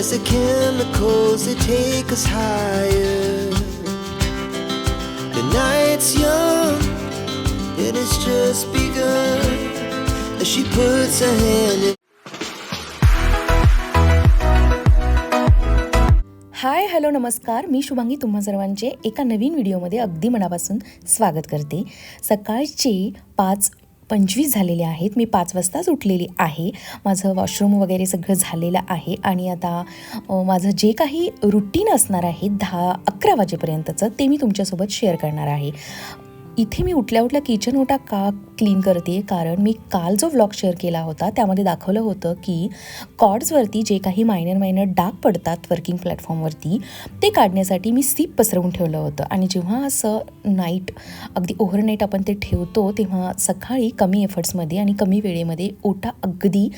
as the chemicals they take us higher. The night's young, it has just begun as she puts her hand in. Hi hello नमस्कार मी शुभांगी तुम्हा सर्वांचे एका नवीन व्हिडिओमध्ये अगदी मनापासून स्वागत करते सकाळचे पाच पंचवीस झालेले आहेत. मी पाच वाजताच उठलेली आहे. माझं वॉशरूम वगैरे सगळं झालेलं आहे. आणि आता माझं जे काही रुटीन असणार आहे दहा अकरा वाजेपर्यंतचं ते मी तुमच्यासोबत शेअर करणार आहे. इथे मी उठल्या उठल्या किचन ओटा का क्लीन करते. कारण मी काल जो व्लॉग शेअर केला होता त्यामध्ये दाखवलं होतं की कॉर्ड्सवरती जे काही मायनर मायनर डाग पडतात वर्किंग प्लॅटफॉर्मवरती ते काढण्यासाठी मी सीप पसरवून ठेवलं होतं. आणि जेव्हा असं नाईट अगदी ओव्हरनाईट आपण ते ठेवतो तेव्हा सकाळी कमी एफर्ट्समध्ये आणि कमी वेळेमध्ये ओटा अगदी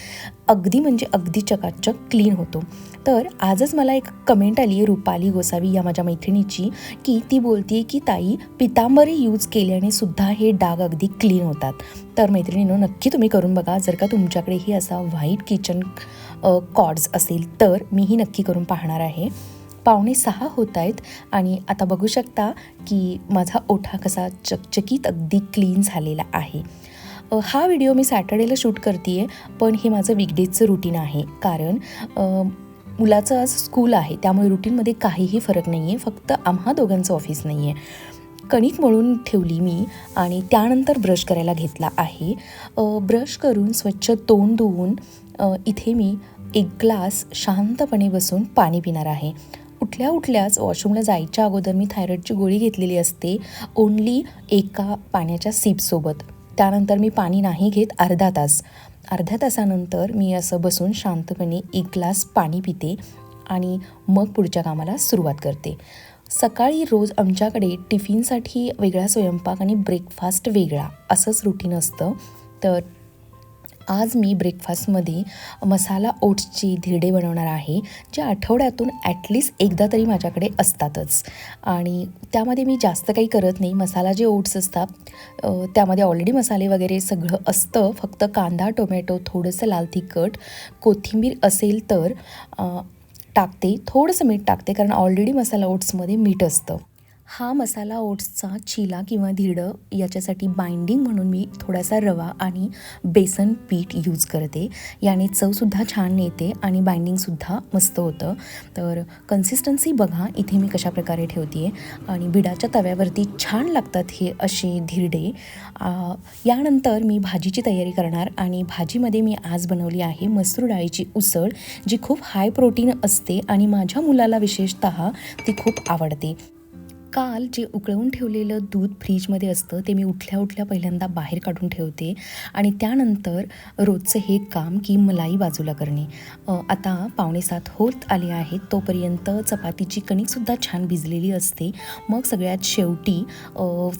अगदी म्हणजे अगदी चकाचक क्लीन होतो. तर आजच मला एक कमेंट आली आहे रुपाली गोसावी या माझ्या मैत्रिणीची की ती बोलते की ताई पितांबरी यूज केल्याने सुद्धा हे डाग अगदी क्लीन होतात. तर मैत्रिणीनं नक्की तुम्ही करून बघा. जर का तुमच्याकडेही असा व्हाईट किचन कॉर्ड्स असेल तर मीही नक्की करून पाहणार आहे. पावणे सहा होत आहेत आणि आता बघू शकता की माझा ओठा कसा चकचकीत अगदी क्लीन झालेला आहे. हा व्हिडिओ मी सॅटर्डेला शूट करते आहे पण हे माझं विकडेजचं रुटीन आहे. कारण मुलाचं आज स्कूल आहे त्यामुळे रुटीनमध्ये काहीही फरक नाही आहे फक्त आम्हा दोघांचं ऑफिस नाही आहे कणिक मळून ठेवली मी आणि त्यानंतर ब्रश करायला घेतला आहे. ब्रश करून स्वच्छ तोंड धुवून इथे मी एक ग्लास शांतपणे बसून पाणी पिणार आहे. उठल्या उठल्याच वॉशरूमला जायच्या अगोदर मी थायरॉईडची गोळी घेतलेली असते ओन्ली एका पाण्याच्या सीपसोबत. त्यानंतर मी पाणी नाही घेत अर्धा तास. अर्ध्या तासानंतर मी असं बसून शांतपणे एक ग्लास पाणी पिते आणि मग पुढच्या कामाला सुरुवात करते. सकाळी रोज आमच्याकडे टिफिनसाठी वेगळा स्वयंपाक आणि ब्रेकफास्ट वेगळा असंच रुटीन असतं. तर आज मी ब्रेकफास्टमध्ये मसाला ओट्सची धिरडे बनवणार आहे जे आठवड्यातून ॲटलिस्ट एकदा तरी माझ्याकडे असतातच. आणि त्यामध्ये मी जास्त काही करत नाही. मसाला जे ओट्स असतात त्यामध्ये ऑलरेडी मसाले वगैरे सगळं असतं. फक्त कांदा टोमॅटो थोडंसं लाल तिखट कोथिंबीर असेल तर टाकते थोडंसं मीठ टाकते कारण ऑलरेडी मसाला ओट्समध्ये मीठ असतं. हा मसाला ओट्सचा चिला किंवा धिरडं याच्यासाठी बाइंडिंग म्हणून मी थोडासा रवा आणि बेसन पीठ यूज करते. याने चवसुद्धा छान येते आणि बाइंडिंगसुद्धा मस्त होतं. तर कन्सिस्टन्सी बघा इथे मी कशाप्रकारे ठेवते आहे आणि बिडाच्या तव्यावरती छान लागतात हे असे धिरडे. यानंतर मी भाजीची तयारी करणार आणि भाजीमध्ये मी आज बनवली आहे मसूर डाळीची उसळ जी खूप हाय प्रोटीन असते आणि माझ्या मुलाला विशेषतः ती खूप आवडते. काल जे उकळवून ठेवलेलं दूध फ्रीजमध्ये असतं ते मी उठल्या उठल्या पहिल्यांदा बाहेर काढून ठेवते. आणि त्यानंतर रोजचं हे काम की मलाई बाजूला करणे. आता पावणेसात होत आले आहेत तोपर्यंत चपातीची कणिकसुद्धा छान भिजलेली असते. मग सगळ्यात शेवटी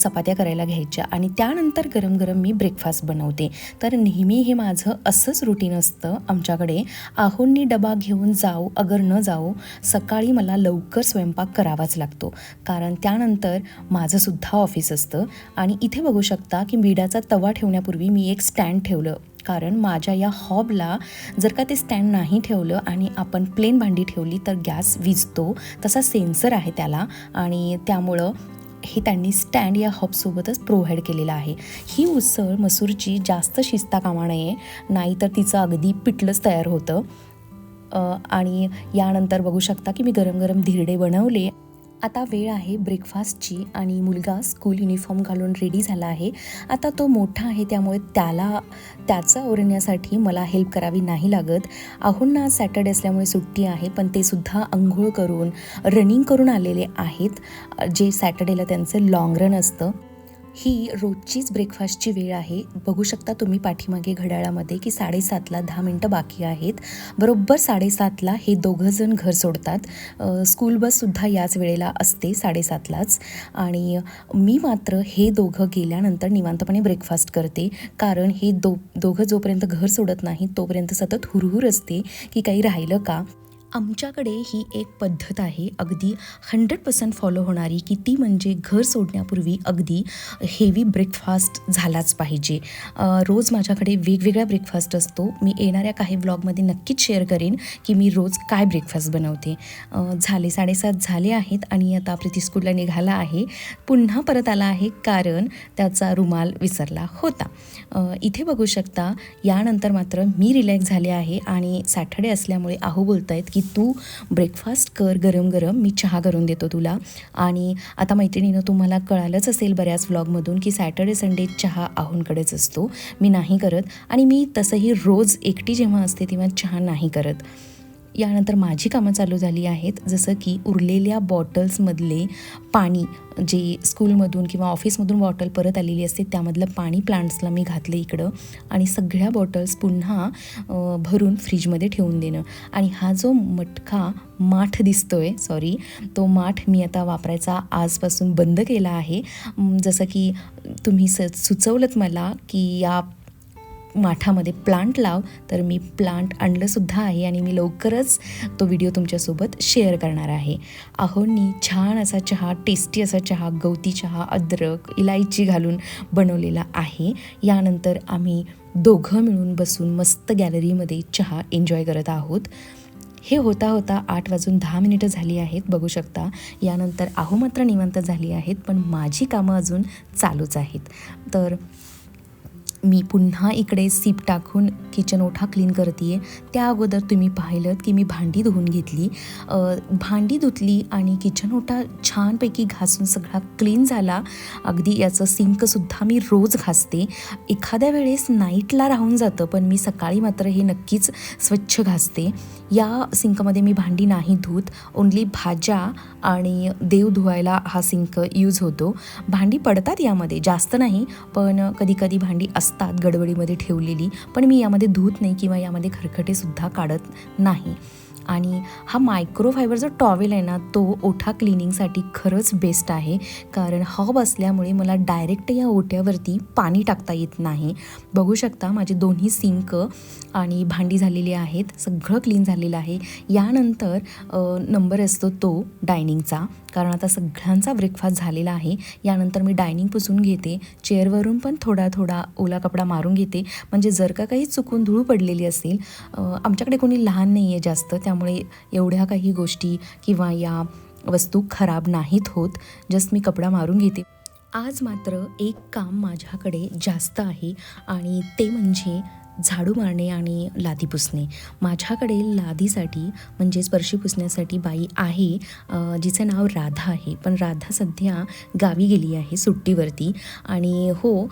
चपात्या करायला घ्यायच्या. आणि त्यानंतर गरम गरम मी ब्रेकफास्ट बनवते. तर नेहमी हे माझं असंच रुटीन असतं आमच्याकडे. आहोंनी डबा घेऊन जाऊ अगर न जाऊ सकाळी मला लवकर स्वयंपाक करावाच लागतो. कारण त्यानंतर माझंसुद्धा ऑफिस असतं. आणि इथे बघू शकता की बिडाचा तवा ठेवण्यापूर्वी मी एक स्टँड ठेवलं. कारण माझ्या या हॉबला जर का ते स्टँड नाही ठेवलं आणि आपण प्लेन भांडी ठेवली तर गॅस विजतो. तसा सेन्सर आहे त्याला. आणि त्यामुळं हे त्यांनी स्टँड या हॉबसोबतच प्रोव्हाइड केलेलं आहे. ही उसळ मसूरची जास्त शिजता कामा नये. नाहीतर तिचं अगदी पिठलंच तयार होतं. आणि यानंतर बघू शकता की मी गरम गरम धिरडे बनवले. आता वेळ आहे ब्रेकफास्टची आणि मुलगा स्कूल युनिफॉर्म घालून रेडी झाला आहे. आता तो मोठा आहे त्यामुळे त्याला त्याचं आवरण्यासाठी मला हेल्प करावी नाही लागत. आहोंना आज सॅटर्डे असल्यामुळे सुट्टी आहे पण ते सुद्धा आंघोळ करून रनिंग करून आलेले आहेत. जे सॅटर्डेला त्यांचं लाँग रन असतं. ही रोजचीच ब्रेकफास्टची वेळ आहे. बघू शकता तुम्ही पाठीमागे घड्याळामध्ये की साडेसातला दहा मिनटं बाकी आहेत. बरोबर साडेसातला हे दोघंजण घर सोडतात. स्कूल बससुद्धा याच वेळेला असते साडेसातलाच. आणि मी मात्र हे दोघं गेल्यानंतर निवांतपणे ब्रेकफास्ट करते. कारण हे दो दोघं जोपर्यंत घर सोडत नाही तोपर्यंत सतत हुरहुर असते की काही राहिलं का? आमच्याकडे ही एक पद्धत आहे. अगदी हंड्रेड पर्सेंट फॉलो होणारी की ती म्हणजे घर सोडण्यापूर्वी अगदी हेवी ब्रेकफास्ट झालाच पाहिजे. रोज माझ्याकडे वेगवेगळा ब्रेकफास्ट असतो. मी येणाऱ्या काही ब्लॉगमध्ये नक्कीच शेअर करेन की मी रोज काय ब्रेकफास्ट बनवते. झाले साडेसात झाले आहेत आणि आता प्रीती स्कूलला निघाला आहे. पुन्हा परत आला आहे कारण त्याचा रुमाल विसरला होता. इथे बघू शकता यानंतर मात्र मी रिलॅक्स झाले आहे आणि सॅटर्डे असल्यामुळे आहो बोलत आहेत की तू ब्रेकफास्ट कर गरम गरम मी चहा करून देतो तुला. आणि आता मैत्रिणीनं तुम्हाला कळालंच असेल बऱ्याच व्लॉगमधून की सॅटर्डे संडे चहा आहूनकडेच असतो. मी नाही करत आणि मी तसंही रोज एकटी जेव्हा असते तेव्हा चहा नाही करत. यानंतर माझी कामं चालू झाली आहेत. जसं की उरलेल्या बॉटल्समधले पाणी जे स्कूलमधून किंवा ऑफिसमधून बॉटल परत आलेली असते त्यामधलं पाणी प्लांट्सला मी घातलं इकडं. आणि सगळ्या बॉटल्स पुन्हा भरून फ्रीजमध्ये ठेवून देणं. आणि हा जो मटका माठ दिसतो आहे सॉरी तो माठ मी आता वापरायचा आजपासून बंद केला आहे. जसं की तुम्ही स सुचवलंत मला की या माठामध्ये प्लांट लाव तर मी प्लांट आणलंसुद्धा आहे आणि मी लवकरच तो व्हिडिओ तुमच्यासोबत शेअर करणार आहे. अहोंनी छान असा चहा टेस्टी असा चहा गवती चहा अद्रक इलायची घालून बनवलेला आहे. यानंतर आम्ही दोघं मिळून बसून मस्त गॅलरीमध्ये चहा एन्जॉय करत आहोत. हे होता होता आठ वाजून दहा मिनिटं झाली आहेत बघू शकता. यानंतर आहो मात्र निवांत झाली आहेत पण माझी कामं अजून चालूच आहेत. तर मी पुन्हा इकडे सीप टाकून किचन ओठा क्लीन करते त्या अगोदर तुम्ही पाहिलं की मी भांडी धुवून घेतली. भांडी धुतली आणि किचन ओठा छानपैकी घासून सगळा क्लीन झाला. अगदी याचं सिंकसुद्धा मी रोज घासते. एखाद्या वेळेस नाईटला राहून जातं पण मी सकाळी मात्र हे नक्कीच स्वच्छ घासते. या सिंकमध्ये मी भांडी नाही धुत. ओन्ली भाज्या आणि देव धुवायला हा सिंक यूज होतो. भांडी पडतात यामध्ये जास्त नाही पण कधी कधी भांडी असतात. असतात गडबडीमध्ये ठेवलेली पण मी यामध्ये धुत नाही किंवा यामध्ये खरखटेसुद्धा काढत नाही. आणि हा मायक्रोफायबर जो टॉवेल आहे ना तो ओठा क्लिनिंगसाठी खरंच बेस्ट आहे. कारण हॉब असल्यामुळे मला डायरेक्ट या ओट्यावरती पाणी टाकता येत नाही. बघू शकता माझे दोन्ही सिंक आणि भांडी झालेली आहेत सगळं क्लीन झालेलं आहे. यानंतर नंबर असतो तो डायनिंगचा कारण आता सगळ्यांचा ब्रेकफास्ट झालेला आहे. यानंतर मी डायनिंग पुसून घेते. चेअरवरून पण थोडा थोडा ओला कपडा मारून घेते. म्हणजे जर का काही चुकून धूळ पडलेली असेल आमच्याकडे कोणी लहान नाही आहे जास्त. त्यामुळे एवढ्या काही गोष्टी किंवा या वस्तू खराब नाहीत होत. जस्ट मी कपडा मारून घेते. आज मात्र एक काम माझ्याकडे जास्त आहे. आणि ते म्हणजे झाडू मारणे आणि लादी पुसणे. माझ्याकडे लादीसाठी म्हणजेच फरशी पुसण्यासाठी बाई आहे जिचं नाव राधा आहे. पण राधा सध्या गावी गेली आहे सुट्टीवरती. आणि हो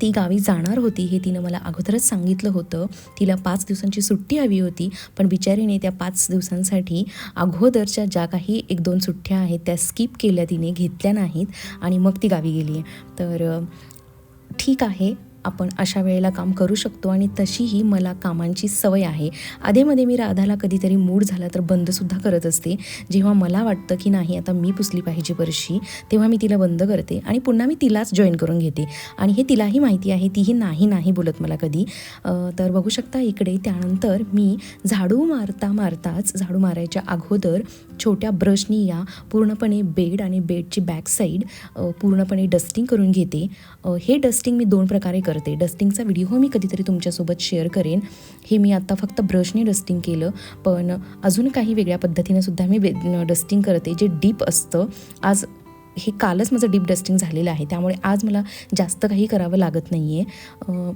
ती गावी जाणार होती हे तिनं मला अगोदरच सांगितलं होतं. तिला पाच दिवसांची सुट्टी हवी होती. पण बिचारीने त्या पाच दिवसांसाठी अगोदरच्या ज्या काही एक दोन सुट्ट्या आहेत त्या स्किप केल्या तिने घेतल्या नाहीत आणि मग ती गावी गेली आहे तर ठीक आहे. आपण अशा वेळेला काम करू शकतो आणि तशीही मला कामांची सवय आहे. आधेमध्ये मी राधाला कधीतरी मूड झाला तर बंदसुद्धा करत असते. जेव्हा मला वाटतं की नाही आता मी पुसली पाहिजे बरशी तेव्हा मी तिला बंद करते आणि पुन्हा मी तिलाच जॉईन करून घेते. आणि हे तिलाही माहिती आहे तीही नाही नाही बोलत मला कधी. तर बघू शकता इकडे त्यानंतर मी झाडू मारता मारताच झाडू मारायच्या अगोदर छोट्या ब्रशनी या पूर्णपणे बेड आणि बेडची बॅक साईड पूर्णपणे डस्टिंग करून घेते. हे डस्टिंग मी दोन प्रकारे करते. डस्टिंगचा व्हिडिओ मी कधीतरी तुमच्यासोबत शेअर करेन. हे मी आत्ता फक्त ब्रशने डस्टिंग केलं. पण अजून काही वेगळ्या पद्धतीने सुद्धा मी डस्टिंग करते जे डीप असतं. आज हे कालच माझं डीप डस्टिंग झालेलं आहे. त्यामुळे आज मला जास्त काही करावं लागत नाही आहे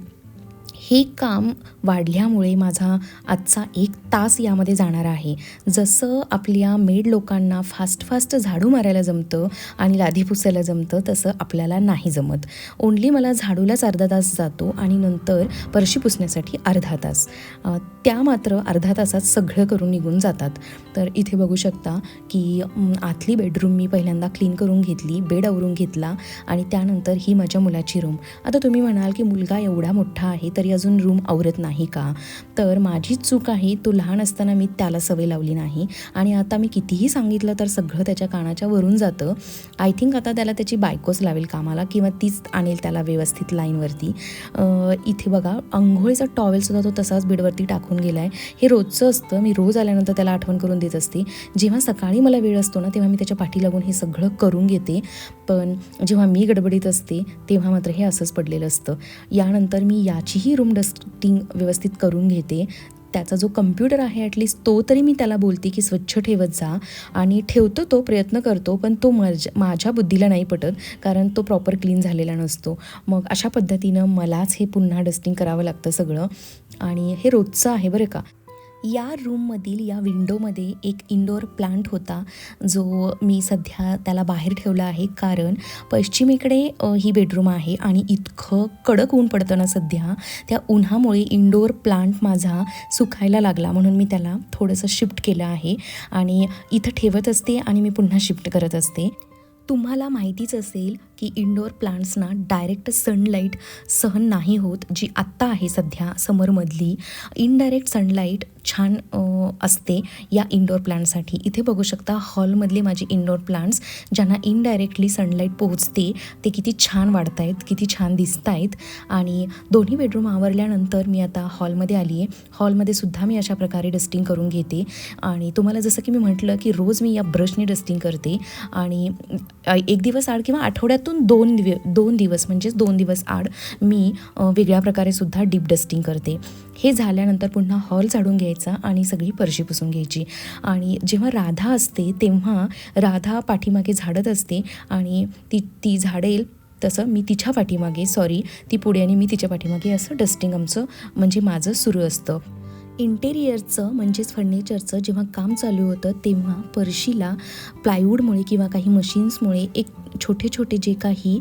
हे काम वाढल्यामुळे माझा आजचा एक तास यामध्ये जाणार आहे. जसं आपल्या मेड लोकांना फास्ट फास्ट झाडू मारायला जमतं आणि लादी पुसायला जमतं तसं आपल्याला नाही जमत. ओन्ली मला झाडूलाच अर्धा तास जातो आणि नंतर परशी पुसण्यासाठी अर्धा तास. त्या मात्र अर्धा तासात सगळं करून निघून जातात. तर इथे बघू शकता की आतली बेडरूम मी पहिल्यांदा क्लीन करून घेतली बेड आवरून घेतला आणि त्यानंतर ही माझ्या मुलाची रूम आता तुम्ही म्हणाल की मुलगा एवढा मोठा आहे तरी अजून रूम आवरत नाही का? तर माझीच चूक आहे तो लहान असताना मी त्याला सवय लावली नाही. आणि आता मी कितीही सांगितलं तर सगळं त्याच्या कानाच्या वरून जातं. आय थिंक आता त्याला त्याची बायकोच लावेल कामाला किंवा तीच आणेल त्याला व्यवस्थित लाईनवरती इथे बघा अंघोळीचा टॉवेलसुद्धा तो तसाच बेडवरती टाकून गेला आहे हे रोजचं असतं. मी रोज आल्यानंतर त्याला आठवण करून देत असते. जेव्हा सकाळी मला वेळ असतो ना तेव्हा मी त्याच्या पाठी लागून हे सगळं करून घेते. पण जेव्हा मी गडबडीत असते तेव्हा मात्र हे असंच पडलेलं असतं. यानंतर मी याचीही रूम डस्टिंग व्यवस्थित करून घेते. त्याचा जो कम्प्युटर आहे ॲटलिस्ट तो तरी मी त्याला बोलते की स्वच्छ ठेवत जा. आणि ठेवतो तो प्रयत्न करतो पण तो माझ्या माझ्या बुद्धीला नाही पटत कारण तो प्रॉपर क्लीन झालेला नसतो. मग अशा पद्धतीनं मलाच हे पुन्हा डस्टिंग करावं लागतं सगळं. आणि हे रोजचं आहे बरं का. या रूममधील या विंडोमध्ये एक इंडोर प्लांट होता जो मी सध्या त्याला बाहेर ठेवला आहे. कारण पश्चिमेकडे ही बेडरूम आहे आणि इतकं कडक ऊन पडतं ना सध्या त्या उन्हामुळे इंडोर प्लांट माझा सुकायला लागला. म्हणून मी त्याला थोडंसं शिफ्ट केलं आहे आणि इथं ठेवत असते आणि मी पुन्हा शिफ्ट करत असते. तुम्हाला माहितीच असेल की इनडोअर प्लांट्सना डायरेक्ट सनलाईट सहन नाही होत जी आत्ता आहे सध्या समरमधली. इनडायरेक्ट सनलाईट छान असते या इनडोअर प्लांटसाठी इथे बघू शकता हॉलमधले माझे इनडोअर प्लांट्स ज्यांना इनडायरेक्टली सनलाईट पोहोचते ते किती छान वाढत आहेत किती छान दिसत आहेत आणि दोन्ही बेडरूम आवरल्यानंतर मी आता हॉलमध्ये आली आहे. हॉलमध्ये सुद्धा मी अशा प्रकारे डस्टिंग करून घेते. आणि तुम्हाला जसं की मी म्हटलं की रोज मी या ब्रशने डस्टिंग करते. आणि एक दिवस आड किंवा आठवड्यात आठवड्यातून दोन दिव दोन दिवस म्हणजेच दोन दिवस आड मी वेगळ्या प्रकारे सुद्धा डीप डस्टिंग करते. हे झाल्यानंतर पुन्हा हॉल झाडून घ्यायचा आणि सगळी फरशी पुसून घ्यायची. आणि जेव्हा राधा असते तेव्हा राधा पाठीमागे झाडत असते आणि ती ती झाडेल तसं मी तिच्या पाठीमागे सॉरी ती पुढे आणि मी तिच्या पाठीमागे असं डस्टिंग आमचं म्हणजे माझं सुरू असतं. इंटेरियरचं म्हणजेच फर्निचरचं जेव्हा काम चालू होतं तेव्हा परशीला प्लायवूडमुळे किंवा काही मशीन्समुळे एक छोटे छोटे जे काही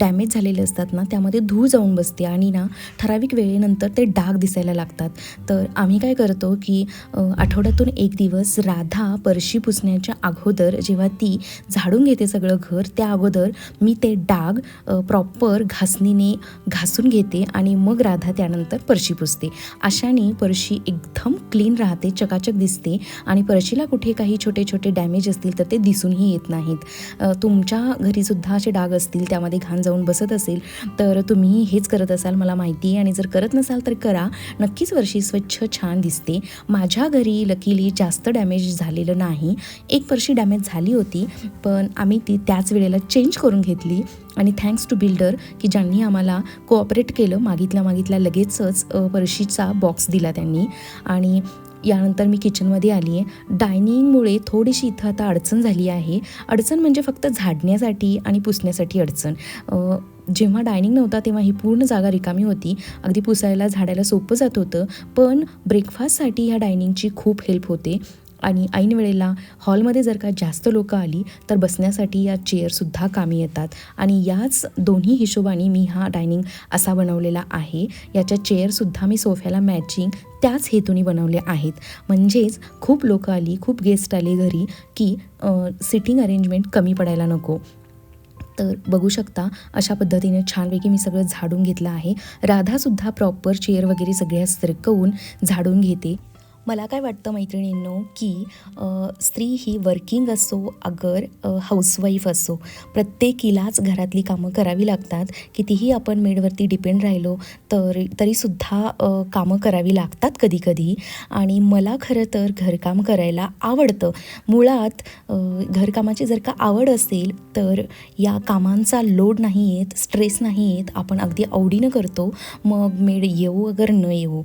डॅमेज झालेले असतात ना त्यामध्ये धूळ जाऊन बसते आणि ना ठराविक वेळेनंतर ते डाग दिसायला लागतात. तर आम्ही काय करतो की आठवड्यातून एक दिवस राधा परशी पुसण्याच्या अगोदर जेव्हा ती झाडून घेते सगळं घर त्या अगोदर मी ते डाग प्रॉपर घासणीने घासून घेते आणि मग राधा त्यानंतर परशी पुसते. अशाने परशी एकदम क्लीन राहते चकाचक दिसते आणि परशीला कुठे काही छोटे छोटे डॅमेज असतील तर ते दिसूनही येत नाहीत. तुमच्या घरीसुद्धा असे डाग असतील त्यामध्ये घाण जाऊन बसत असेल तर तुम्ही हेच करत असाल मला माहिती आहे. आणि जर करत नसाल तर करा. नक्कीच वर्षी स्वच्छ छान दिसते. माझ्या घरी लकीली जास्त डॅमेज झालेलं नाही. एक वर्षी डॅमेज झाली होती पण आम्ही ती त्याच वेळेला चेंज करून घेतली. आणि थँक्स टू बिल्डर की ज्यांनी आम्हाला कोऑपरेट केलं मागितल्या मागितल्या लगेचच अ, परशीचा बॉक्स दिला त्यांनी. आणि यानंतर मी किचनमध्ये आली आहे डायनिंगमुळे थोडीशी इथं आता अडचण झाली आहे. अडचण म्हणजे फक्त झाडण्यासाठी आणि पुसण्यासाठी अडचण. जेव्हा डायनिंग नव्हता तेव्हा ही पूर्ण जागा रिकामी होती. अगदी पुसायला झाडायला सोपं जात होतं. पण ब्रेकफास्टसाठी ह्या डायनिंगची खूप हेल्प होते. आणि ऐन वेळेला हॉलमध्ये जर का जास्त लोकं आली तर बसण्यासाठी या चेअरसुद्धा कामी येतात. आणि याच दोन्ही हिशोबाने मी हा डायनिंग असा बनवलेला आहे. याच्या चेअरसुद्धा मी सोफ्याला मॅचिंग त्याच हेतूने बनवले आहेत. म्हणजेच खूप लोकं आली खूप गेस्ट आले घरी की सिटिंग अरेंजमेंट कमी पडायला नको. तर बघू शकता अशा पद्धतीने छानपैकी मी सगळं झाडून घेतलं आहे. राधासुद्धा प्रॉपर चेअर वगैरे सगळ्या सरकवून झाडून घेते. मला काय वाटतं मैत्रिणींनो की स्त्री ही वर्किंग असो अगर हाऊसवाईफ असो प्रत्येकीलाच घरातली कामं करावी लागतात. कितीही आपण मेडवरती डिपेंड राहिलो तर तरीसुद्धा कामं करावी लागतात कधी कधी आणि मला खरं तर घरकाम करायला आवडतं. मुळात घरकामाची जर का आवड असेल तर या कामांचा लोड नाही येत स्ट्रेस नाही येत. आपण अगदी आवडीनं करतो. मग मेड येऊ अगर न येऊ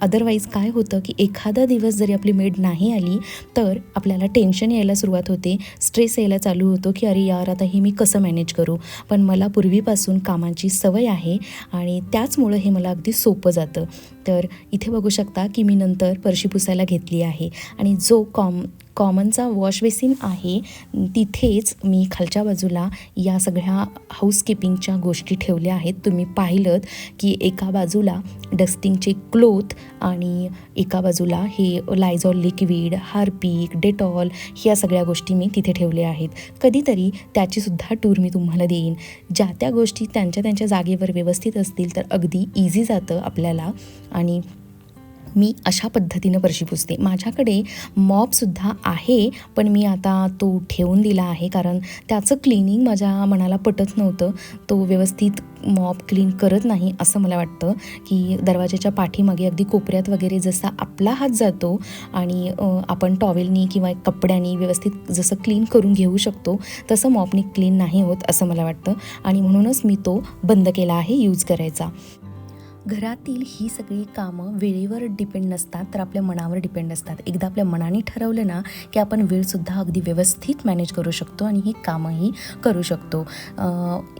अदरवाईज काय होतं की एखादा दिवस जरी आपली मेड नाही आली तर आपल्याला टेन्शन यायला सुरुवात होते. स्ट्रेस यायला चालू होतो की अरे यार आता हे मी कसं मॅनेज करू? पण मला पूर्वीपासून कामाची सवय आहे आणि त्याचमुळं हे मला अगदी सोपं जातं. तर इथे बघू शकता की मी नंतर परशी पुसायला घेतली आहे. आणि जो कॉम कॉमनचा वॉश बेसिन आहे तिथेच मी खालच्या बाजूला या सगळ्या हाऊसकीपिंगच्या गोष्टी ठेवल्या आहेत. तुम्ही पाहिलं की एका बाजूला डस्टिंगचे क्लोथ आणि एका बाजूला हे लायझॉल लिक्विड हार्पिक डेटॉल ह्या सगळ्या गोष्टी मी तिथे ठेवल्या आहेत. कधीतरी त्याचीसुद्धा टूर मी तुम्हाला देईन. ज्या त्या गोष्टी त्यांच्या त्यांच्या जागेवर व्यवस्थित असतील तर अगदी इझी जातं आपल्याला. आणि मी अशा पद्धतीनं फरशी पुसते. माझ्याकडे मॉपसुद्धा आहे पण मी आता तो ठेवून दिला आहे कारण त्याचं क्लिनिंग माझ्या मनाला पटत नव्हतं. तो व्यवस्थित मॉप क्लीन करत नाही असं मला वाटतं की दरवाजाच्या पाठीमागे अगदी कोपऱ्यात वगैरे जसा आपला हात जातो आणि आपण टॉवेलनी किंवा कपड्यांनी व्यवस्थित जसं क्लीन करून घेऊ शकतो तसं मॉपनी क्लीन नाही होत असं मला वाटतं. आणि म्हणूनच मी तो बंद केला आहे यूज करायचा. घरातील ही सगळी कामं वेळेवर डिपेंड नसतात तर आपल्या मनावर डिपेंड असतात. एकदा आपल्या मनाने ठरवलं ना की आपण वेळसुद्धा अगदी व्यवस्थित मॅनेज करू शकतो आणि ही कामंही करू शकतो.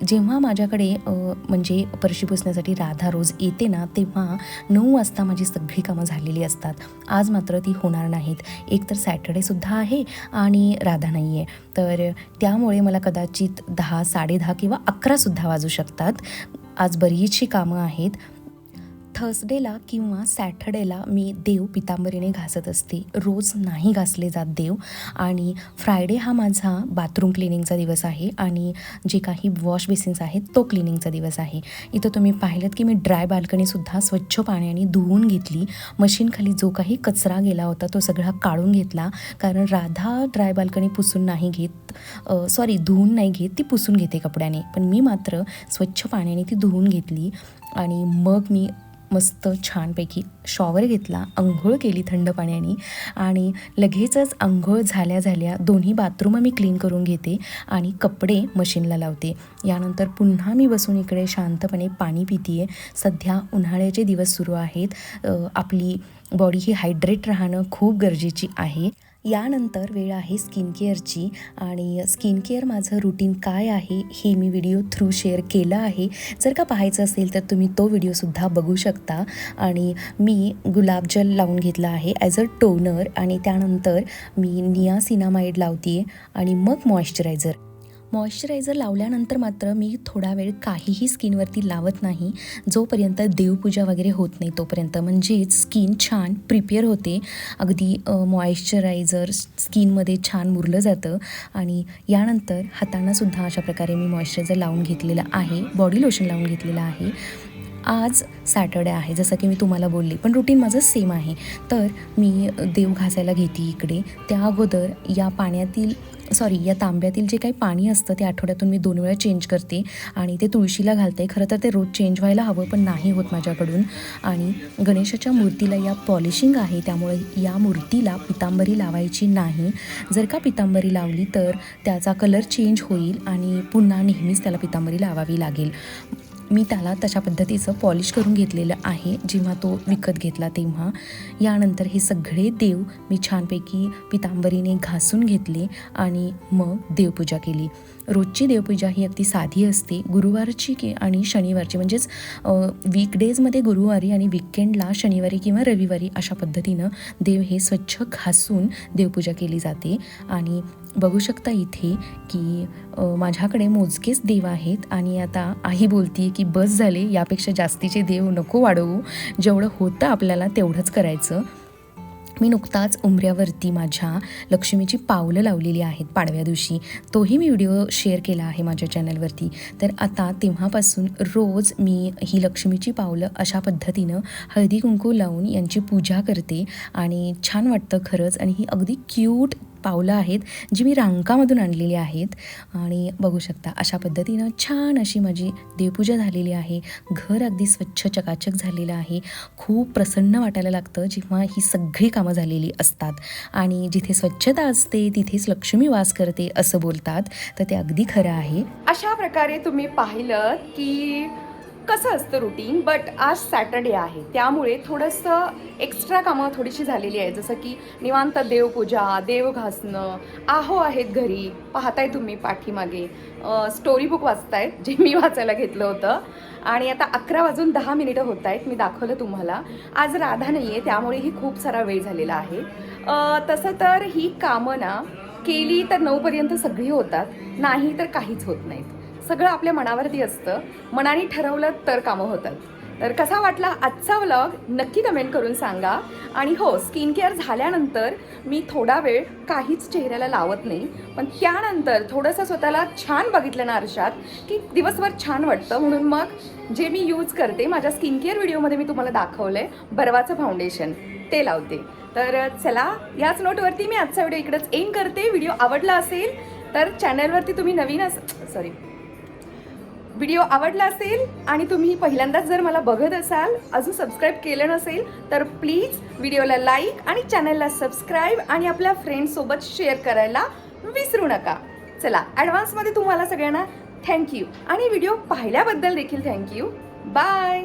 जेव्हा माझ्याकडे म्हणजे परशी पुसण्यासाठी राधा रोज येते ना तेव्हा नऊ वाजता माझी सगळी कामं झालेली असतात. आज मात्र ती होणार नाहीत. एक तर सॅटर्डेसुद्धा आहे आणि राधा नाही आहे तर त्यामुळे मला कदाचित दहा साडेदहा किंवा अकरासुद्धा वाजू शकतात. आज बरीचशी कामं आहेत. थर्सडेला किंवा सॅटर्डेला मी देव पितांबरीने घासत असते. रोज नाही घासले जात देव. आणि फ्रायडे हा माझा बाथरूम क्लिनिंगचा दिवस आहे. आणि जे काही वॉश बेसिन्स आहेत तो क्लिनिंगचा दिवस आहे. इथं तुम्ही पाहिलं की मी ड्राय बाल्कनीसुद्धा स्वच्छ पाण्याने धुवून घेतली. मशीनखाली जो काही कचरा गेला होता तो सगळा काढून घेतला. कारण राधा ड्राय बाल्कनी पुसून नाही घेत. सॉरी धुवून नाही घेत ती पुसून घेते कपड्याने. पण मी मात्र स्वच्छ पाण्याने ती धुवून घेतली. आणि मग मी मस्त छानपैकी शॉवर घेतला आंघोळ केली थंड पाण्याने आणि लगेचच आंघोळ झाल्या झाल्या दोन्ही बाथरूम मी क्लीन करून घेते आणि कपडे मशीनला लावते. यानंतर पुन्हा मी बसून इकडे शांतपणे पाणी पिते सध्या उन्हाळ्याचे दिवस सुरू आहेत. आपली बॉडी ही हायड्रेट राहणं खूप गरजेची आहे. यानंतर वेळ आहे स्किन केअरची आणि स्किन केअर माझं रुटीन काय आहे हे मी व्हिडिओ थ्रू शेअर केलं आहे. जर का पाहायचं असेल तर तुम्ही तो व्हिडिओसुद्धा बघू शकता. आणि मी गुलाबजल लावून घेतला आहे ॲज अ टोनर आणि त्यानंतर मी नियासिनामाइड लावते आणि मग मॉइश्चरायझर मॉइश्चरायझर लावल्यानंतर मात्र मी थोडा वेळ काहीही स्किनवरती लावत नाही. जोपर्यंत देवपूजा वगैरे होत नाही तोपर्यंत. म्हणजेच स्किन छान प्रिपेअर होते. अगदी मॉइश्चरायझर स्किनमध्ये छान मुरलं जातं आणि यानंतर हातांनासुद्धा अशा प्रकारे मी मॉइश्चरायझर लावून घेतलेलं आहे बॉडी लोशन लावून घेतलेलं आहे. आज सॅटर्डे आहे जसं की मी तुम्हाला बोलली पण रुटीन माझं सेम आहे. तर मी देव घासायला घेते इकडे. त्या अगोदर या पाण्यातील सॉरी या तांब्यातील जे काही पाणी असतं ते आठवड्यातून मी दोन वेळा चेंज करते आणि ते तुळशीला घालते. खरं तर ते रोज चेंज व्हायला हवं पण नाही होत माझ्याकडून. आणि गणेशाच्या मूर्तीला या पॉलिशिंग आहे त्यामुळे या मूर्तीला पितांबरी लावायची नाही. जर का पितांबरी लावली तर त्याचा कलर चेंज होईल आणि पुन्हा नेहमीच त्याला पितांबरी लावावी लागेल. मी त्याला तशा पद्धतीचं पॉलिश करून घेतलेलं आहे. जेव्हा तो विकत घेतला तेव्हा. यानंतर हे सगळे देव मी छानपैकी पितांबरीने घासून घेतले आणि मग देवपूजा केली. रोजची देवपूजा ही अगदी साधी असते. गुरुवारची की आणि शनिवारची. म्हणजेच वीकडेजमध्ये गुरुवारी आणि विकेंडला शनिवारी किंवा रविवारी अशा पद्धतीनं देव हे स्वच्छ घासून देवपूजा केली जाते. आणि बघू शकता इथे की माझ्याकडे मोजकेच देव आहेत आणि आता आई बोलती की बस झाले यापेक्षा जास्तीचे देव नको वाढवू. जेवढं होतं आपल्याला तेवढंच करायचं. मी नुकताच उमऱ्यावरती माझ्या लक्ष्मीची पावलं लावलेली आहेत पाडव्या दिवशी. तोही मी व्हिडिओ शेअर केला आहे माझ्या चॅनलवरती. तर आता तेव्हापासून रोज मी ही लक्ष्मीची पावलं अशा पद्धतीनं हळदी कुंकू लावून यांची पूजा करते आणि छान वाटतं खरंच आणि ही अगदी क्यूट पावलं आहेत जी मी रांकामधून आणलेली आहेत. आणि बघू शकता अशा पद्धतीनं छान अशी माझी देवपूजा झालेली आहे. घर अगदी स्वच्छ चकाचक झालेलं आहे. खूप प्रसन्न वाटायला लागतं जेव्हा ही सगळी कामं झालेली असतात. आणि जिथे स्वच्छता असते तिथेच लक्ष्मी वास करते असं बोलतात. तर ते अगदी खरं आहे. अशा प्रकारे तुम्ही पाहिलं की कसं असतं रुटीन बट आज सॅटर्डे आहे. त्यामुळे थोडंसं एक्स्ट्रा कामं थोडीशी झालेली आहे जसं की निवांत देवपूजा देव घासणं आहो आहेत घरी पाहताय तुम्ही पाठीमागे. स्टोरी बुक वाचतायत जे मी वाचायला घेतलं होतं. आणि आता अकरा वाजून दहा मिनिटं होत आहेत मी दाखवलं तुम्हाला. आज राधा नाही आहे त्यामुळेही खूप सारा वेळ झालेला आहे. तसं तर ही कामं ना केली तर नऊपर्यंत सगळी होतात नाही तर काहीच होत नाहीत. सगळं आपल्या मनावरती असतं. मनाने ठरवलं तर कामं होतात. तर कसा वाटला आजचा व्लॉग नक्की कमेंट करून सांगा. आणि हो स्किन केअर झाल्यानंतर मी थोडा वेळ काहीच चेहऱ्याला लावत नाही. पण त्यानंतर थोडंसं स्वतःला छान बघितलं ना आरशात की दिवसभर छान वाटतं. म्हणून मग जे मी यूज करते माझ्या स्किन केअर व्हिडिओमध्ये मी तुम्हाला दाखवलं आहे बर्वाचं फाउंडेशन ते लावते. तर चला याच नोटवरती मी आजचा व्हिडिओ इकडंच एम करते. व्हिडिओ आवडला असेल तर चॅनलवरती तुम्ही नवीन अस सॉरी व्हिडिओ आवडला असेल आणि तुम्ही पहिल्यांदाच जर मला बघत असाल अजून सबस्क्राईब केलं नसेल तर प्लीज व्हिडिओला लाईक आणि चॅनलला सबस्क्राईब आणि आपल्या फ्रेंड्ससोबत शेअर करायला विसरू नका. चला ॲडव्हान्समध्ये तुम्हाला सगळ्यांना थँक्यू आणि व्हिडिओ पाहिल्याबद्दल देखील थँक्यू बाय